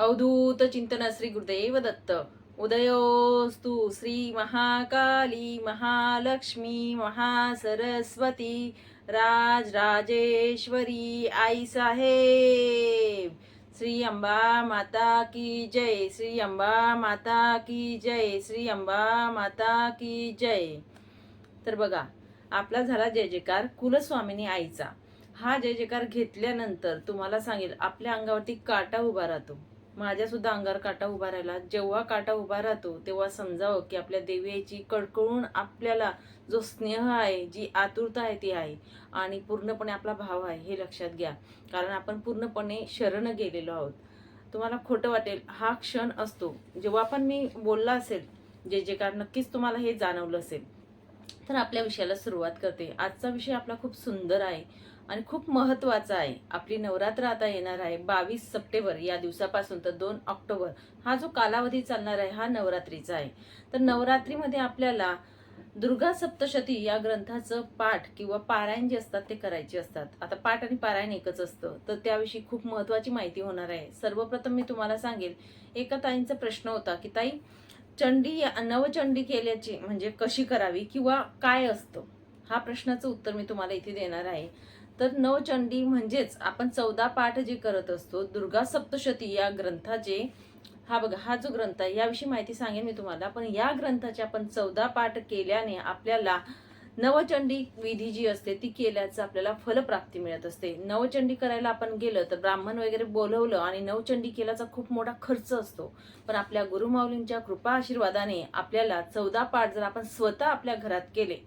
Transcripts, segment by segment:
अवधूत चिंतन श्री गुरुदेव दत्त. उदयोस्तु श्री महाकाली महालक्ष्मी महासरस्वती राज राजेश्वरी आई साहेब. श्री अंबा माता की जय. श्री अंबा माता की जय. श्री अंबा माता की जय. तर बघा आपला झाला जय जयकार कुलस्वामिनी आईचा. हा जय जयकार घेतल्यानंतर तुम्हाला सांगेल आपल्या अंगावरती काटा उभा राहतो. माझ्या सुद्धा अंगावर काटा उभा राहिला. जेव्हा काटा उभा राहतो तेव्हा समजावं की आपल्या देवीची कडकळून कडकडून आपल्याला जो स्नेह आहे जी आतुरता आहे ती आहे. आणि पूर्णपणे आपला भाव आहे हे लक्षात घ्या. कारण आपण पूर्णपणे शरण गेलेलो आहोत. तुम्हाला खोटं वाटेल हा क्षण असतो. जेव्हा पण मी बोलला असेल जे जे कारण नक्कीच तुम्हाला हे जाणवलं असेल तर आपल्या विषयाला सुरुवात करते. आजचा विषय आपला खूप सुंदर आहे. आणि खूप महत्त्वाचा आहे. आपली नवरात्र आता येणार आहे बावीस सप्टेंबर या दिवसापासून तर दोन ऑक्टोबर. हा जो कालावधी चालणार आहे हा नवरात्रीचा आहे. तर नवरात्रीमध्ये आपल्याला दुर्गा सप्तशती या ग्रंथाचं पाठ किंवा पारायण जे असतात ते करायचे असतात. आता पाठ आणि पारायण एकच असतं. तर त्याविषयी खूप महत्वाची माहिती होणार आहे. सर्वप्रथम मी तुम्हाला सांगेल एका ताईंचा प्रश्न होता की ताई चंडी नवचंडी केल्याची म्हणजे कशी करावी किंवा काय असतं? हा प्रश्नाचं उत्तर मी तुम्हाला इथे देणार आहे. तर नवचंडी म्हणजेच आपण चौदा पाठ जे करत असतो दुर्गा सप्तशती या ग्रंथाचे हा बघा हा जो ग्रंथ आहे याविषयी माहिती सांगेन मी तुम्हाला. पण या ग्रंथाचे आपण चौदा पाठ केल्याने आपल्याला नवचंडी विधी जी असते ती केल्याचं आपल्याला फलप्राप्ती मिळत असते. नवचंडी करायला आपण गेलं तर ब्राह्मण वगैरे बोलवलं आणि नवचंडी केल्याचा खूप मोठा खर्च असतो. पण आपल्या गुरुमाऊलींच्या कृपा आशीर्वादाने आपल्याला चौदा पाठ जर आपण स्वतः आपल्या घरात केले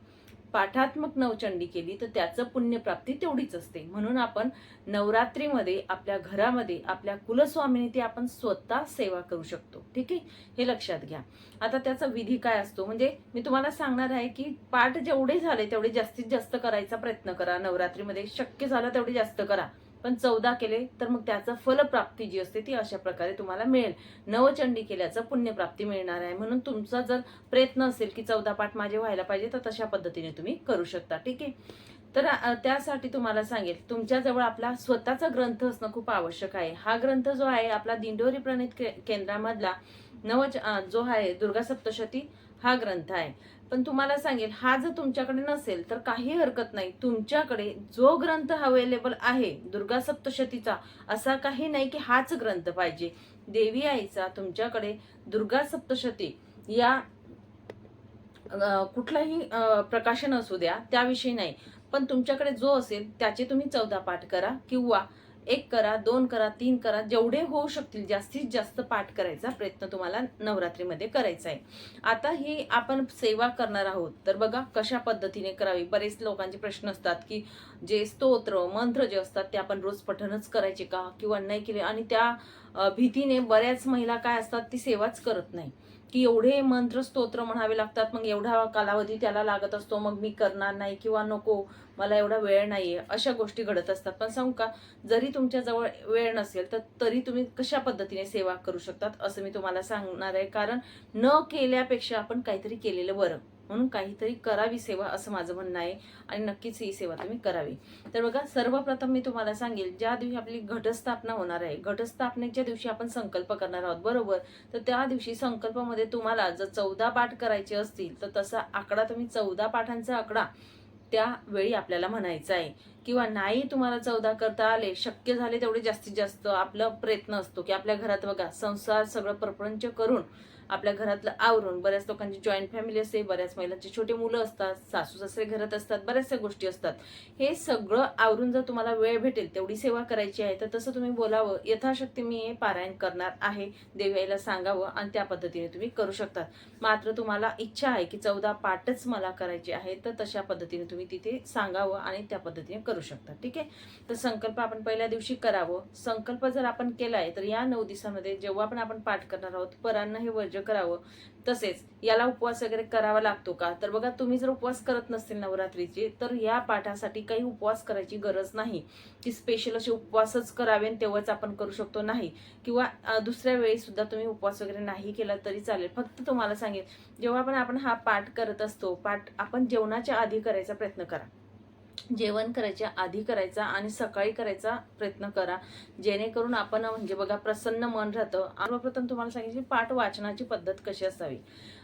पाठात्मक नवचंडी केली तर त्याचं पुण्यप्राप्ती तेवढीच असते. म्हणून आपण नवरात्रीमध्ये आपल्या घरामध्ये आपल्या कुलस्वामीने ती आपण स्वतः सेवा करू शकतो. ठीक आहे? हे लक्षात घ्या. आता त्याचा विधी काय असतो? म्हणजे मी तुम्हाला सांगणार आहे की पाठ जेवढे झाले तेवढे जास्तीत जास्त करायचा प्रयत्न करा. नवरात्रीमध्ये शक्य झालं तेवढे जास्त करा. पण चौदा केले तर मग त्याचं फलप्राप्ती जी असते ती अशा प्रकारे तुम्हाला मिळेल. नवचंडी केल्याचं पुण्यप्राप्ती मिळणार आहे. म्हणून तुमचा जर प्रयत्न असेल की चौदा पाठ माझे व्हायला पाहिजे तर तशा पद्धतीने तुम्ही करू शकता. ठीक आहे? तर त्यासाठी तुम्हाला सांगेल तुमच्याजवळ आपला स्वतःचा ग्रंथ असणं खूप आवश्यक आहे. हा ग्रंथ जो आहे आपला दिंडोरी प्रणित केंद्रामधला नवच जो आहे दुर्गा सप्तशती हा ग्रंथ आहे. पण तुम्हाला सांगेल हा जर तुमच्याकडे नसेल तर काही हरकत नाही. तुमच्याकडे जो ग्रंथ अवेलेबल आहे दुर्गा सप्तशतीचा असा काही नाही की हाच ग्रंथ पाहिजे. देवी आईचा तुमच्याकडे दुर्गा सप्तशती या कुठलाही प्रकाशन असू द्या त्याविषयी नाही. पण तुमच्याकडे जो असेल त्याचे तुम्ही चौदा पाठ करा किंवा एक करा दोन करा तीन करा जेवढे होऊ शकतील जास्तीत जास्त पाठ करायचा प्रयत्न तुम्हाला नवरात्रीमध्ये करायचा आहे आता ही आपण सेवा करणार आहोत. तर बघा कशा पद्धतीने करावी? बरेच लोकांचे प्रश्न असतात की जे स्तोत्र मंत्र जे असतात ते आपण रोज पठणच करायचे का? किंवा नाही केले? आणि त्या भीतीने बऱ्याच महिला काय असतात? ती सेवाच करत नाही. की एवढे मंत्र स्तोत्र म्हणावे लागतात मग एवढा कालावधी त्याला लागत असतो मग मी करणार नाही किंवा नको मला एवढा वेळ नाही आहे अशा गोष्टी घडत असतात. पण सांगू का जरी तुमच्याजवळ वेळ नसेल तर तरी तुम्ही कशा पद्धतीने सेवा करू शकतात असं मी तुम्हाला सांगणार आहे. कारण न केल्यापेक्षा आपण काहीतरी केलेलं बरं. म्हणून काहीतरी करावी सेवा असं माझं म्हणणं आहे आणि नक्कीच ही सेवा तुम्ही करावी. तर बघा सर्वप्रथम मी तुम्हाला सांगेल ज्या दिवशी आपली घटस्थापना होणार आहे घटस्थापनेच्या दिवशी आपण संकल्प करणार आहोत बरोबर? तर त्या दिवशी संकल्पामध्ये तुम्हाला जर चौदा पाठ करायचे असतील तर तसा आकडा तुम्ही चौदा पाठांचा आकडा त्यावेळी आपल्याला म्हणायचा आहे. किंवा नाही तुम्हाला चौदा करता आले शक्य झाले तेवढे जास्तीत जास्त आपला प्रयत्न असतो की आपल्या घरात बघा संसार सगळं प्रपंच करून आपल्या घरातलं आवरून बऱ्याच लोकांची जॉईंट फॅमिली असते बऱ्याच महिलांची छोटे मुलं असतात सासू सासरे घरात असतात बऱ्याचशा गोष्टी असतात. हे सगळं आवरून जर तुम्हाला वेळ भेटेल तेवढी सेवा करायची आहे तर तसं तुम्ही बोलावं. यथाशक्ती मी हे पारायण करणार आहे देवाईला सांगावं आणि त्या पद्धतीने तुम्ही करू शकतात मात्र तुम्हाला इच्छा आहे की चौदा पाठच मला करायचे आहे तर तशा पद्धतीने तुम्ही तिथे सांगावं आणि त्या पद्धतीने करू शकता. ठीक आहे? तर संकल्प आपण पहिल्या दिवशी करावं. संकल्प जर आपण केलाय तर या नऊ दिवसामध्ये जेव्हा पण आपण पाठ करणार आहोत परांना हे वर्ज करावं. तसेच याला उपवास वगैरे करावा लागतो का? तर बघा तुम्ही जर उपवास करत नसतील नवरात्रीचे तर या पाठासाठी काही उपवास करायची गरज नाही. की स्पेशल असे उपवासच करावे तेव्हाच आपण करू शकतो नाही. किंवा दुसऱ्या वेळी सुद्धा तुम्ही उपवास वगैरे नाही केला तरी चालेल. फक्त तुम्हाला सांगेल जेव्हा पण आपण हा पाठ करत असतो पाठ आपण जेवणाच्या आधी करायचा प्रयत्न करा. जेवण करायच्या आधी करायचा आणि सकाळी करायचा प्रयत्न करा. जेणेकरून आपण म्हणजे बघा प्रसन्न मन राहतं. सर्वप्रथम तुम्हाला सांगितलं पाठ वाचनाची पद्धत कशी असावी?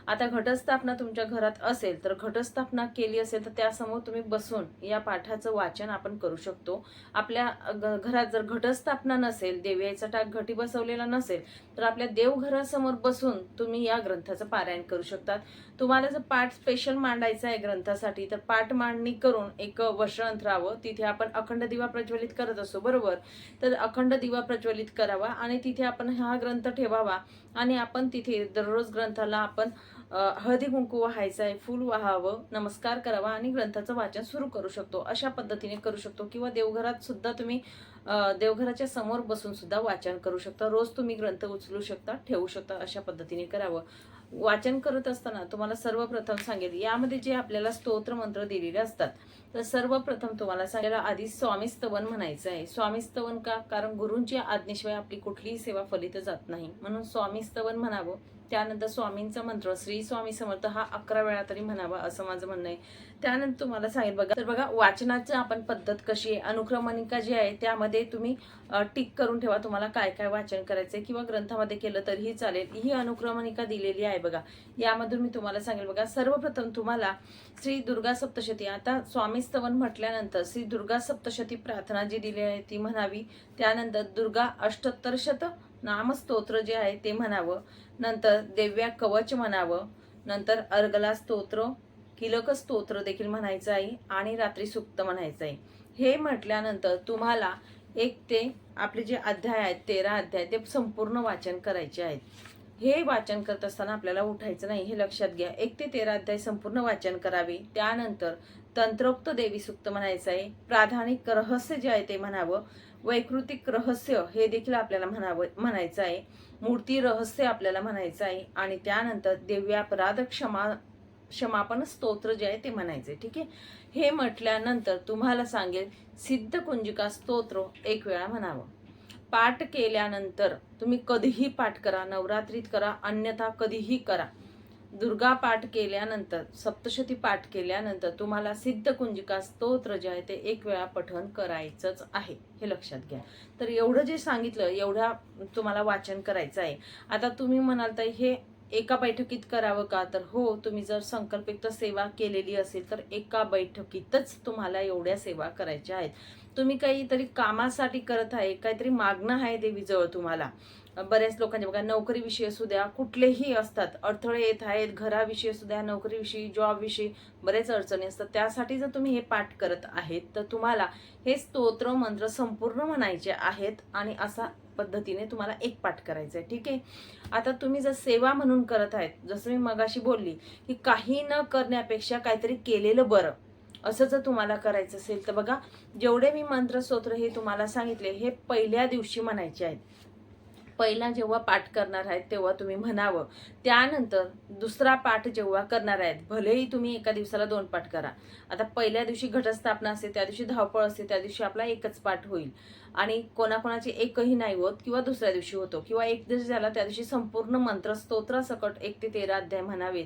आता घटस्थापना तुमच्या घरात असेल तर घटस्थापना केली असेल तर त्यासमोर तुम्ही बसून या पाठाचं वाचन आपण करू शकतो. आपल्या घ- घरात जर घटस्थापना नसेल देव्याचा टाक घटी बसवलेला नसेल तर आपल्या देवघरासमोर बसून तुम्ही या ग्रंथाचं पारायण करू शकतात. तुम्हाला जर पाठ स्पेशल मांडायचा आहे ग्रंथासाठी तर पाठ मांडणी करून एक वर्ष अंतरावं तिथे आपण अखंड दिवा प्रज्वलित करत असतो बरोबर? तर अखंड दिवा प्रज्वलित करावा आणि तिथे आपण हा ग्रंथ ठेवावा आणि आपण तिथे दररोज ग्रंथाला आपण हळदी कुंकू व्हायचं आहे फूल व्हावं नमस्कार करावा आणि ग्रंथाचं वाचन सुरू करू शकतो. अशा पद्धतीने करू शकतो किंवा देवघरात सुद्धा तुम्ही देवघराच्या समोर बसून सुद्धा वाचन करू शकता. रोज तुम्ही ग्रंथ उचलू शकता ठेवू शकता अशा पद्धतीने करावं. वाचन करत असताना तुम्हाला सर्वप्रथम सांगेल यामध्ये जे आपल्याला स्तोत्र मंत्र दिलेले असतात तर सर्वप्रथम तुम्हाला सांगायला आधी स्वामीस्तवन म्हणायचं आहे. स्वामीस्तवन का? कारण गुरूंच्या आज्ञेशिवाय आपली कुठलीही सेवा फलित जात नाही. म्हणून स्वामीस्तवन म्हणावं. त्यानंतर स्वामींचा मंत्र श्री स्वामी समर्थ हा अकरा वेळा तरी म्हणावा असं माझं म्हणणं आहे. त्यानंतर तुम्हाला सांगेल बघा तर बघा वाचनाचं आपण पद्धत कशी आहे अनुक्रमणिका जी आहे त्यामध्ये तुम्ही टिक करून ठेवा तुम्हाला काय काय वाचन करायचंय किंवा ग्रंथामध्ये केलं तरीही चालेल. ही अनुक्रमणिका दिलेली आहे बघा. यामधून मी तुम्हाला सांगेल बघा सर्वप्रथम तुम्हाला श्री दुर्गा सप्तशती आता स्वामी स्तवन म्हटल्यानंतर श्री दुर्गा सप्तशती प्रार्थना जी दिली आहे ती म्हणावी. त्यानंतर दुर्गा अष्टोत्तर शत नामस्तोत्र जे आहे ते म्हणावं. नंतर देव्या कवच म्हणावं. नंतर अर्गला स्तोत्र किलक स्तोत्र देखील म्हणायचं आहे आणि रात्री सुक्त म्हणायचं आहे. हे म्हटल्यानंतर तुम्हाला एक ते आपले जे अध्याय आहेत तेरा अध्याय ते संपूर्ण वाचन करायचे आहेत. हे वाचन करत असताना आपल्याला उठायचं नाही हे लक्षात घ्या. एक ते तेरा अध्याय संपूर्ण वाचन करावे. त्यानंतर तंत्रोक्त देवी सुक्त म्हणायचं आहे. प्राधानिक रहस्य जे आहे ते म्हणावं. वैकृतिक रहस्य हे देखील आपल्याला म्हणावं म्हणायचं आहे. मूर्ती रहस्य आपल्याला म्हणायचं आहे. आणि त्यानंतर दिव्यापराध क्षमा क्षमापन स्तोत्र जे आहे ते म्हणायचे ठीक आहे? हे म्हटल्यानंतर तुम्हाला सांगेल सिद्ध कुंजिका स्तोत्र एक वेळा म्हणावं. पाठ केल्यानंतर तुम्ही कधीही पाठ करा नवरात्रीत करा अन्यथा कधीही करा. दुर्गा पाठ केल्यानंतर सप्तशती पाठ केल्यानंतर तुम्हाला सिद्ध कुंजिका स्तोत्र जे आहे ते एक वेळा पठण करायचंच आहे हे लक्षात घ्या. तर एवढं जे सांगितलं एवढ्या तुम्हाला वाचन करायचं आहे. आता तुम्ही म्हणाल तर हे एका बैठकीत करावं का? तर हो तुम्ही जर संकल्पित सेवा केलेली असेल तर एका बैठकीतच तुम्हाला एवढ्या सेवा करायच्या आहेत. तुम्ही काहीतरी कामासाठी करत आहे काहीतरी मागणं आहे देवीजवळ तुम्हाला. बऱ्याच लोकांच्या बघा नोकरीविषयी असू द्या कुठलेही असतात अडथळे येत आहेत घराविषयी असू द्या नोकरीविषयी जॉबविषयी बरेच अडचणी असतात. त्यासाठी जर तुम्ही हे पाठ करत आहेत तर तुम्हाला हे स्तोत्र मंत्र संपूर्ण म्हणायचे आहेत आणि असा पद्धतीने तुम्हाला एक पाठ करायचा आहे ठीक आहे? आता तुम्ही जर सेवा म्हणून करत आहेत जसं मी मगाशी बोलली की काही न करण्यापेक्षा काहीतरी केलेलं बरं असं जर तुम्हाला करायचं असेल तर बघा जेवढे मी मंत्र स्तोत्र हे तुम्हाला सांगितले हे पहिल्या दिवशी म्हणायचे आहेत. पहिला जेव्हा पाठ करणार आहेत तेव्हा तुम्ही म्हणावं. त्यानंतर दुसरा पाठ जेव्हा करणार आहेत भलेही तुम्ही एका दिवसाला दोन पाठ करा. आता पहिल्या दिवशी घटस्थापना असते त्या दिवशी धावपळ असते त्या दिवशी आपला एकच पाठ होईल. आणि कोणाकोणाचे एकही नाही होत किंवा दुसऱ्या दिवशी होतो किंवा एक दिवशी झाला त्या दिवशी संपूर्ण मंत्र स्तोत्रासकट एक ते तेरा अध्याय म्हणावेत.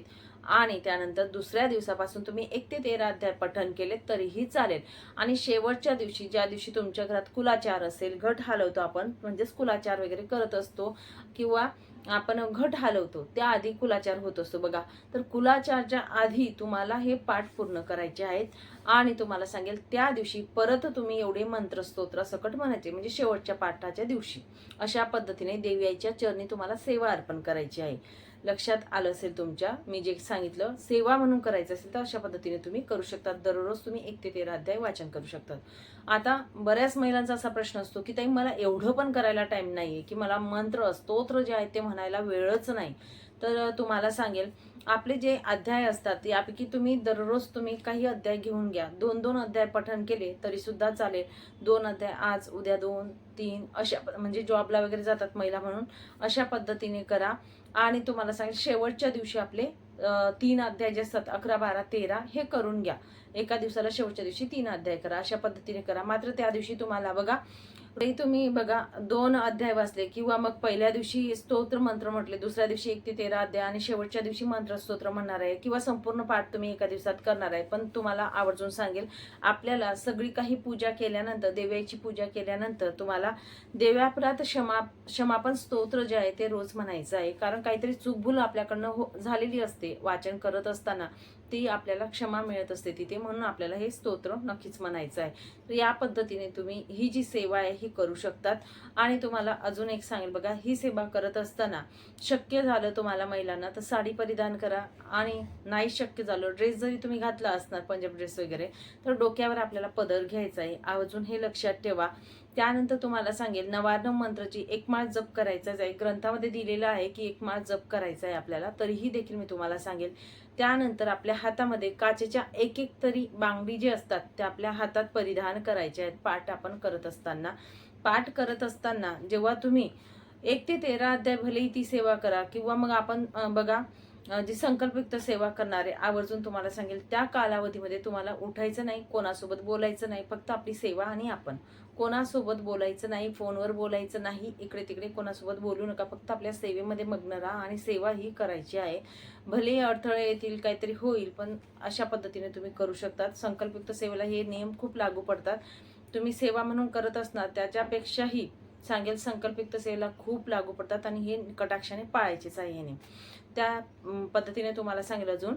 आणि त्यानंतर दुसऱ्या दिवसापासून तुम्ही एक ते तेरा अध्याय पठण केले तरीही चालेल. आणि शेवटच्या दिवशी ज्या दिवशी तुमच्या घरात कुलाचार असेल घट हलवतो आपण म्हणजेच कुलाचार वगैरे करत असतो किंवा आपण घट हलवतो त्याआधी कुलाचार होत असतो. बघा तर कुलाचारच्या आधी तुम्हाला हे पाठ पूर्ण करायचे आहेत. आणि तुम्हाला सांगेल त्या दिवशी परत तुम्ही एवढे मंत्र स्तोत्र सकट म्हणायचे म्हणजे शेवटच्या पाठाच्या दिवशी. अशा पद्धतीने देवीच्या चरणी तुम्हाला सेवा अर्पण करायची आहे. लक्षात आलं असेल तुमच्या मी जे सांगितलं सेवा म्हणून करायचं असेल तर अशा पद्धतीने तुम्ही करू शकता दररोज तुम्ही एक ते तेरा अध्याय वाचन करू शकतात. आता बऱ्याच महिलांचा असा प्रश्न असतो की ताई मला एवढं पण करायला टाईम नाही आहे की मला मंत्र स्तोत्र जे आहेत ते म्हणायला वेळच नाही. तर तुम्हाला सांगेल आपले जे अध्याय असतात यापैकी तुम्ही दररोज तुम्ही काही अध्याय घेऊन घ्या. दोन दोन अध्याय पठण केले तरी सुद्धा चालेल. दोन अध्याय आज उद्या दोन तीन अशा म्हणजे जॉबला वगैरे जातात महिला म्हणून अशा पद्धतीने करा. आणि तुम्हाला सांगेल शेवटच्या दिवशी आपले तीन अध्याय जे असतात अकरा बारा तेरा हे करून घ्या. एका दिवसाला शेवटच्या दिवशी तीन अध्याय करा अशा पद्धतीने करा. मात्र त्या दिवशी तुम्हाला बघा ते तुम्ही बघा दोन अध्याय वाचले किंवा मग पहिल्या दिवशी स्तोत्र मंत्र म्हटले दुसऱ्या दिवशी एक ते तेरा अध्याय आणि शेवटच्या दिवशी मंत्र स्तोत्र म्हणणार आहे किंवा संपूर्ण पाठ तुम्ही एका दिवसात करणार आहे. पण तुम्हाला आवर्जून सांगेल आपल्याला सगळी काही पूजा केल्यानंतर देव्याची पूजा केल्यानंतर तुम्हाला देव्यापरात क्षमा क्षमापण स्तोत्र जे आहे ते रोज म्हणायचं आहे. कारण काहीतरी चूकभूल आपल्याकडनं हो झालेली असते वाचन करत असताना. ती आपल्याला क्षमा मिळत असते तिथे म्हणून आपल्याला हे स्तोत्र नक्कीच म्हणायचं आहे. तर या पद्धतीने तुम्ही ही जी सेवा आहे ही करू शकतात. आणि तुम्हाला अजून एक सांगेल बघा ही सेवा करत असताना शक्य झालं तुम्हाला महिलांना तर साडी परिधान करा. आणि नाही शक्य झालं ड्रेस जरी तुम्ही घातला असणार पंजाब ड्रेस वगैरे तर डोक्यावर आपल्याला पदर घ्यायचा आहे. अजून हे लक्षात ठेवा. त्यानंतर तुम्हाला सांगेल नवारण मंत्रची एक माळ जप करायचाच आहे. ग्रंथामध्ये दिलेलं आहे की एक माळ जप करायचा आहे आपल्याला. तरीही देखील मी तुम्हाला सांगेल त्यानंतर आपल्या हातामध्ये काचेच्या एक एक तरी बांगडी जे असतात त्या आपल्या हातात परिधान करायच्या आहेत. पाठ आपण करत असताना. पाठ करत असताना जेव्हा तुम्ही एक ते तेरा अध्याय भलेही ती सेवा करा किंवा मग आपण बघा जी संकल्पयुक्त सेवा करणारे आवर्जून तुम्हाला सांगेल त्या कालावधीमध्ये तुम्हाला उठायचं नाही कोणासोबत बोलायचं नाही फक्त आपली सेवा आणि आपण. कोणासोबत बोलायचं नाही फोनवर बोलायचं नाही इकडे तिकडे कोणासोबत बोलू नका फक्त आपल्या सेवेमध्ये मग्न राहा आणि सेवा ही करायची आहे. भले अडथळे येतील काहीतरी होईल पण अशा पद्धतीने तुम्ही करू शकतात. संकल्पयुक्त सेवेला हे नियम खूप लागू पडतात. तुम्ही सेवा म्हणून करत असणार त्याच्यापेक्षाही सांगेल संकल्पयुक्त सेवेला खूप लागू पडतात आणि हे कटाक्षाने पाळायचेच आहे हे त्या पद्धतीने तुम्हाला सांगेल अजून.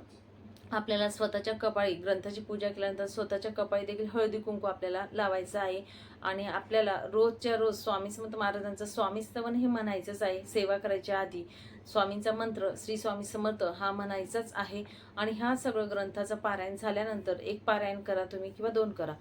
आपल्याला स्वतःच्या कपाळी ग्रंथाची पूजा केल्यानंतर स्वतःच्या कपाळी देखील हळदी कुंकू आपल्याला लावायचं आहे. आणि आपल्याला रोजच्या रोज स्वामी समर्थ महाराजांचं स्वामीस्तवन हे म्हणायचंच आहे. सेवा करायच्या आधी स्वामींचा मंत्र श्री स्वामी समर्थ हा म्हणायचाच आहे. आणि ह्या सगळं ग्रंथाचं पारायण झाल्यानंतर एक पारायण करा तुम्ही किंवा दोन करा.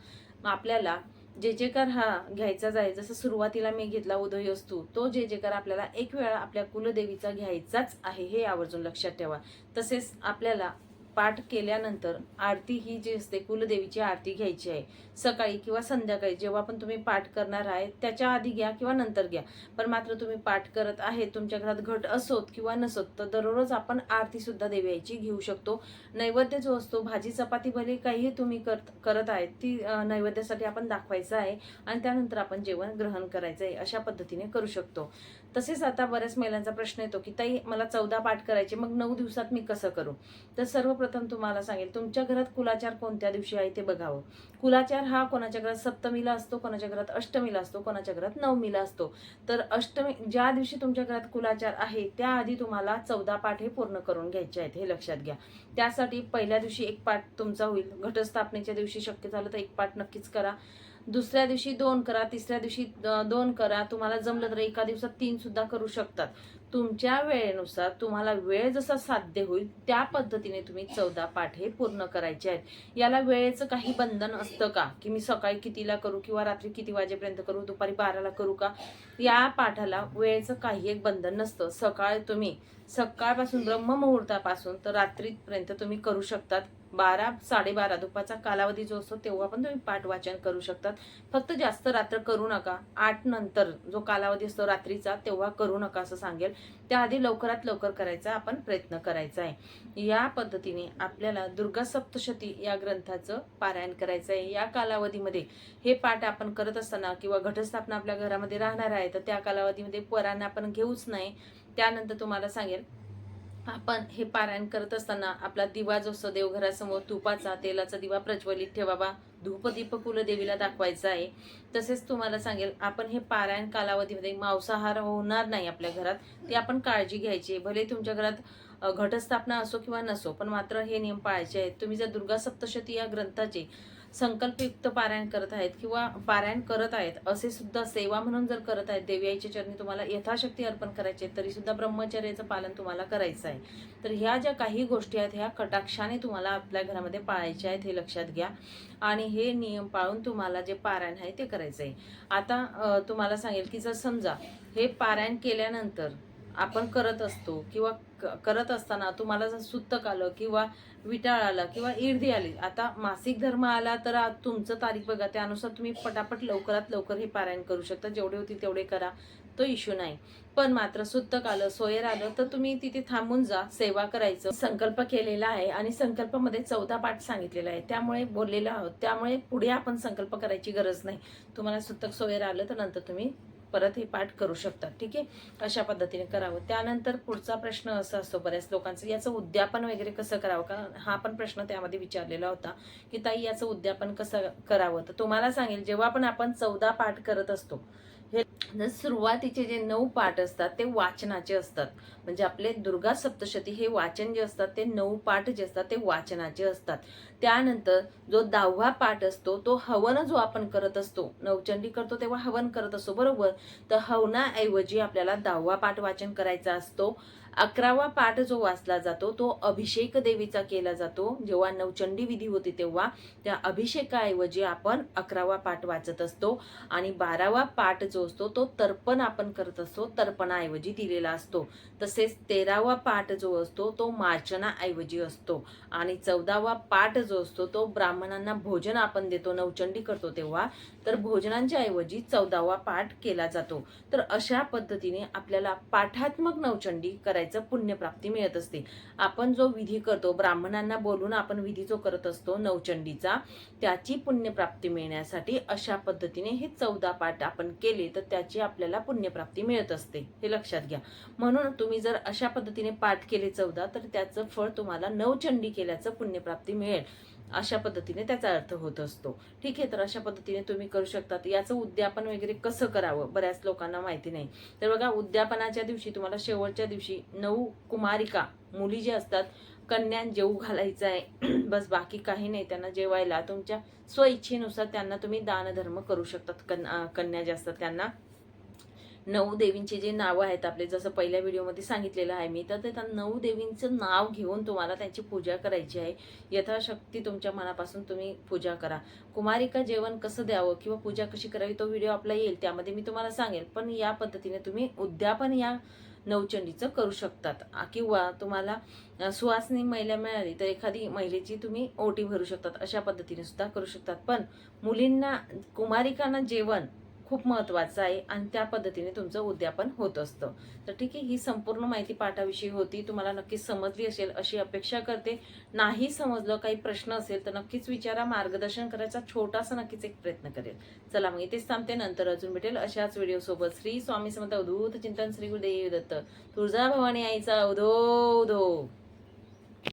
मग आपल्याला जे जेकार हा घ्यायचाच आहे जसं सुरुवातीला मी घेतला उदय असतो तो जे जेकार आपल्याला एक वेळा आपल्या कुलदेवीचा घ्यायचाच आहे हे आवर्जून लक्षात ठेवा. तसेच आपल्याला पाठ केल्यानंतर आरती ही जी असते कुलदेवीची आरती घ्यायची आहे. सकाळी किंवा संध्याकाळी जेव्हा पण तुम्ही पाठ करणार आहे त्याच्या आधी घ्या किंवा नंतर घ्या. पण मात्र तुम्ही पाठ करत आहे तुमच्या घरात घट असोत किंवा नसोत तर दररोज आपण आरती सुद्धा घेऊ शकतो. नैवेद्य जो असतो भाजी चपाती भले काहीही तुम्ही करत करत आहेत ती नैवेद्यासाठी आपण दाखवायचं आहे आणि त्यानंतर आपण जेवण ग्रहण करायचं आहे अशा पद्धतीने करू शकतो. तसेच आता बऱ्याच महिलांचा प्रश्न येतो की ताई मला चौदा पाठ करायचे मग नऊ दिवसात मी कसं करू? तर सर्वप्रथम तुम्हाला सांगेल तुमच्या घरात कुलाचार कोणत्या दिवशी आहे ते बघावं. कुलाचार हा कोणाच्या घरात सप्तमीला असतो कोणाच्या घरात अष्टमीला असतो कोणाच्या घरात नवमीला असतो. तर अष्टमी ज्या दिवशी तुमच्या घरात कुलाचार आहे त्याआधी तुम्हाला चौदा पाठ हे पूर्ण करून घ्यायचे आहेत हे लक्षात घ्या. त्यासाठी पहिल्या दिवशी एक पाठ तुमचा होईल. घटस्थापनेच्या दिवशी शक्य झालं तर एक पाठ नक्कीच करा. दुसऱ्या दिवशी दोन करा तिसऱ्या दिवशी दोन करा. तुम्हाला जमलं तर एका दिवसात तीन सुद्धा करू शकतात. तुमच्या वेळेनुसार तुम्हाला वेळ जसा साध्य होईल त्या पद्धतीने तुम्ही चौदा पाठ हे पूर्ण करायचे आहेत. याला वेळेचं काही बंधन असतं का? की मी सकाळी कितीला करू किंवा रात्री किती वाजेपर्यंत करू दुपारी बाराला करू का? या पाठाला वेळेचं काही एक बंधन नसतं. सकाळ तुम्ही सकाळपासून ब्रह्ममुहूर्तापासून तर रात्रीपर्यंत तुम्ही करू शकतात. बारा साडेबारा दुपारचा कालावधी जो असतो तेव्हा पण तुम्ही पाठ वाचन करू शकतात. फक्त जास्त रात्र करू नका. आठ नंतर जो कालावधी असतो रात्रीचा तेव्हा करू नका असं सांगेल. त्याआधी लवकरात लवकर करायचा आपण प्रयत्न करायचा आहे. या पद्धतीने आपल्याला दुर्गा सप्तशती या ग्रंथाचं पारायण करायचं आहे. या कालावधीमध्ये हे पाठ आपण करत असताना किंवा घटस्थापना आपल्या घरामध्ये राहणार आहे तर त्या कालावधीमध्ये परांना आपण घेऊच नाही. त्यानंतर तुम्हाला सांगेल आपण हे पारायण करत असताना आपला दिवा जो असतो देवघरासमोर तुपाचा तेलाचा दिवा प्रज्वलित ठेवावा धूपदीप कुलदेवीला दाखवायचा आहे. तसेच तुम्हाला सांगेल आपण हे पारायण कालावधीमध्ये मांसाहार होणार नाही आपल्या घरात ती आपण काळजी घ्यायची आहे. भले तुमच्या घरात घटस्थापना असो किंवा नसो पण मात्र हे नियम पाळायचे आहेत. तुम्ही जर दुर्गा सप्तशती या ग्रंथाचे संकल्पयुक्त पारायण करत आहेत किंवा पारायण करत आहेत असे सुद्धा सेवा म्हणून जर करत आहेत देवी आईच्या चरणी तुम्हाला यथाशक्ती अर्पण करायचे तरी सुद्धा ब्रह्मचर्याचं पालन तुम्हाला करायचं आहे. तर ह्या ज्या काही गोष्टी आहेत ह्या कटाक्षाने तुम्हाला आपल्या घरामध्ये पाळायच्या आहेत हे लक्षात घ्या. आणि हे नियम पाळून तुम्हाला जे पारायण आहे ते करायचं आहे. आता तुम्हाला सांगेल की जर समजा हे पारायण केल्यानंतर आपण करत असतो किंवा क- करत असताना तुम्हाला जर सुत्तक आलं किंवा विटाळ आला किंवा ईर्दी आली आता मासिक धर्म आला तर तुमचं तारीख बघा त्यानुसार तुम्ही पटापट लवकरात लवकर हे पारायण करू शकता जेवढे होतील तेवढे करा तो इश्यू नाही. पण मात्र सुत्तक आलं सोयर आलं तर तुम्ही तिथे थांबून जा सेवा करायचं. संकल्प केलेला आहे आणि संकल्पामध्ये चौदा पाठ सांगितलेला आहे त्यामुळे बोललेलो आहोत. त्यामुळे पुढे आपण संकल्प करायची गरज नाही. तुम्हाला सुत्तक सोयर आलं तर नंतर तुम्ही परत हे पाठ करू शकतात ठीक आहे? अशा पद्धतीने करावं. त्यानंतर पुढचा प्रश्न असा असतो बऱ्याच लोकांचं याचं उद्यापन वगैरे कसं करावं? का हा पण प्रश्न त्यामध्ये विचारलेला होता की ताई याचं उद्यापन कसं करावं? तर तुम्हाला सांगेल जेव्हा पण आपण चौदा पाठ करत असतो हे सुरुवातीचे जे नऊ पाठ असतात ते वाचनाचे असतात. म्हणजे आपले दुर्गा सप्तशती हे वाचन जे असतात ते नऊ पाठ जे असतात ते वाचनाचे असतात. त्यानंतर जो दहावा पाठ असतो तो हवन जो आपण करत असतो नवचंडी करतो तेव्हा हवन करत असतो बरोबर? तर हवनाऐवजी आपल्याला दहावा पाठ वाचन करायचा असतो. अकरावा पाठ जो वाचला जातो तो अभिषेक देवीचा केला जातो. जेव्हा नवचंडी विधी होती तेव्हा त्या अभिषेकाऐवजी आपण अकरावा पाठ वाचत असतो. आणि बारावा पाठ जो असतो तो तर्पण आपण करत असतो तर्पणाऐवजी दिलेला असतो. तसेच तेरावा पाठ जो असतो तो मार्चनाऐवजी असतो. आणि चौदावा पाठ जो असतो तो ब्राह्मणांना भोजन आपण देतो नवचंडी करतो तेव्हा. तर भोजनांच्या ऐवजी चौदावा पाठ केला जातो. तर अशा पद्धतीने आपल्याला पाठात्मक नवचंडी करायचं पुण्यप्राप्ती मिळत असते. आपण जो विधी करतो ब्राह्मणांना बोलून आपण विधी जो करत असतो नवचंडीचा त्याची पुण्यप्राप्ती मिळण्यासाठी अशा पद्धतीने हे चौदा पाठ आपण केले तर त्या त्याची आपल्याला पुण्यप्राप्ती मिळत असते. हे लक्षात घ्या. म्हणून तुम्ही जर अशा पद्धतीने पाठ केले चौदा तर त्याचं फळ तुम्हाला नवचंडी केल्याचं पुण्यप्राप्ती मिळेल. अशा पद्धतीने त्याचा अर्थ होत असतो. ठीक आहे तर अशा पद्धतीने तुम्ही करू शकता याचं उद्यापन वगैरे कसं करावं? बऱ्याच लोकांना माहिती नाही. तर बघा उद्यापनाच्या दिवशी तुम्हाला शेवटच्या दिवशी नऊ कुमारिका मुली जे असतात कन्या जेवू घालायचं आहे. बस बाकी काही नाही. त्यांना जेवायला तुमच्या स्वइच्छेनुसार त्यांना तुम्ही दानधर्म करू शकतात. कन्या कन्या जे असतात त्यांना नऊ देवींचे जे नावं आहेत आपले जसं पहिल्या व्हिडिओमध्ये सांगितलेलं आहे मी तर ते त्या नऊ देवींचं नाव घेऊन तुम्हाला त्यांची पूजा करायची आहे. यथाशक्ती तुमच्या मनापासून तुम्ही पूजा करा. कुमारिका जेवण कसं द्यावं किंवा पूजा कशी करावी तो व्हिडिओ आपला येईल त्यामध्ये मी तुम्हाला सांगेल. पण या पद्धतीने तुम्ही उद्यापन या नवचंडीचं करू शकतात. किंवा तुम्हाला सुवासनी महिला मिळाली तर एखादी महिलेची तुम्ही ओटी भरू शकतात. अशा पद्धतीने सुद्धा करू शकतात. पण मुलींना कुमारिकांना जेवण खूप महत्त्वाचं आहे आणि त्या पद्धतीने तुमचं उद्यापन होत असतं. तर ठीक आहे ही संपूर्ण माहिती पाठाविषयी होती. तुम्हाला नक्कीच समजली असेल अशी अपेक्षा करते. नाही समजलं काही प्रश्न असेल तर नक्कीच विचारा. मार्गदर्शन करायचा छोटासा नक्कीच एक प्रयत्न करेल. चला मग इथेच थांबते. नंतर अजून भेटेल अशाच व्हिडिओसोबत श्री स्वामी समर्थ अवधूत चिंतन श्री गुरुदेव दत्त. तुळजा भवानी आईचा उधो उधो